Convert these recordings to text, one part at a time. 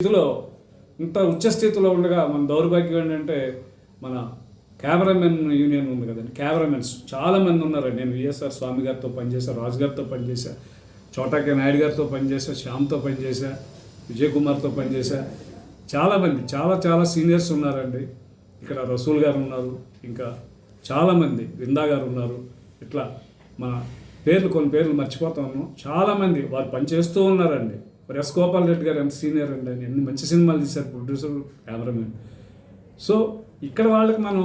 స్థితిలో ఇంత ఉచ్చస్థితిలో ఉండగా మన దౌర్భాగ్యం ఏంటంటే మన కెమెరామెన్ యూనియన్ ఉంది కదండి. కెమెరామెన్స్. చాలా మంది ఉన్నారండి. నేను విఎస్ఆర్ స్వామి గారితో పనిచేశా రాజు గారితో పనిచేశా చోటాకే నాయుడు గారితో పనిచేశా శ్యామ్తో పనిచేశా విజయ్ కుమార్తో పనిచేశా. చాలామంది చాలా చాలా సీనియర్స్ ఉన్నారండి. ఇక్కడ రసూల్ గారు ఉన్నారు ఇంకా చాలామంది విందా గారు ఉన్నారు. ఇట్లా మన పేర్లు కొన్ని పేర్లు మర్చిపోతాము చాలామంది వారు పనిచేస్తూ ఉన్నారండి. మరి ఎస్ గోపాల్ రెడ్డి గారు ఎంత సీనియర్ అండి? ఆయన ఎన్ని మంచి సినిమాలు తీశారు ప్రొడ్యూసర్ కెమెరామెన్. సో ఇక్కడ వాళ్ళకి మనం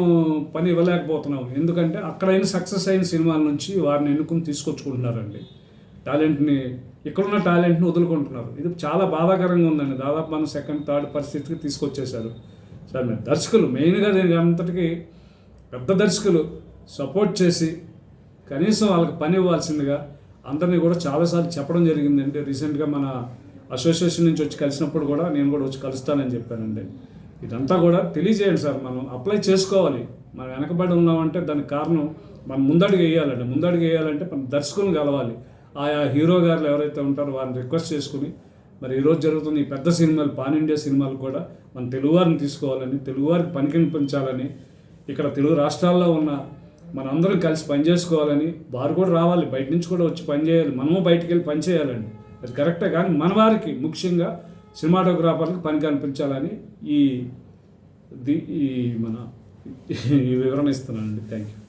పని ఇవ్వలేకపోతున్నాం ఎందుకంటే అక్కడైన సక్సెస్ అయిన సినిమాల నుంచి వారిని ఎన్నుకుని తీసుకొచ్చుకుంటున్నారండి. టాలెంట్ని ఇక్కడున్న టాలెంట్ని వదులుకుంటున్నారు. ఇది చాలా బాధాకరంగా ఉందండి. దాదాపు మనం సెకండ్ థర్డ్ పరిస్థితికి తీసుకొచ్చేశారు. సార్ మీరు దర్శకులు. మెయిన్గా దీనికి అంతటికి పెద్ద దర్శకులు సపోర్ట్ చేసి కనీసం వాళ్ళకి పని ఇవ్వాల్సిందిగా అందరినీ కూడా చాలాసార్లు చెప్పడం జరిగిందండి. రీసెంట్గా మన అసోసియేషన్ నుంచి వచ్చి కలిసినప్పుడు కూడా నేను కూడా వచ్చి కలుస్తానని చెప్పానండి. ఇదంతా కూడా తెలియజేయండి సార్ మనం అప్లై చేసుకోవాలి. మనం వెనకబడి ఉన్నామంటే దానికి కారణం మనం ముందడుగు వేయాలండి. ముందడుగు వేయాలంటే మనం దర్శకులను కలవాలి. ఆయా హీరో గారు ఎవరైతే ఉంటారో వారిని రిక్వెస్ట్ చేసుకుని మరి ఈరోజు జరుగుతున్న ఈ పెద్ద సినిమాలు పాన్ ఇండియా సినిమాలు కూడా మన తెలుగువారిని తీసుకోవాలని తెలుగువారికి పనికినిపించాలని ఇక్కడ తెలుగు రాష్ట్రాల్లో ఉన్న మనందరం కలిసి పని చేసుకోవాలని వారు కూడా రావాలి. బయట నుంచి కూడా వచ్చి పని చేయాలి మనము బయటికి వెళ్ళి పని చేయాలండి అది కరెక్టే కానీ మన వారికి ముఖ్యంగా సినిమాటోగ్రాఫర్లకు పని కనిపించాలని ఈ ఈ మన వివరణ ఇస్తున్నానండి. Thank you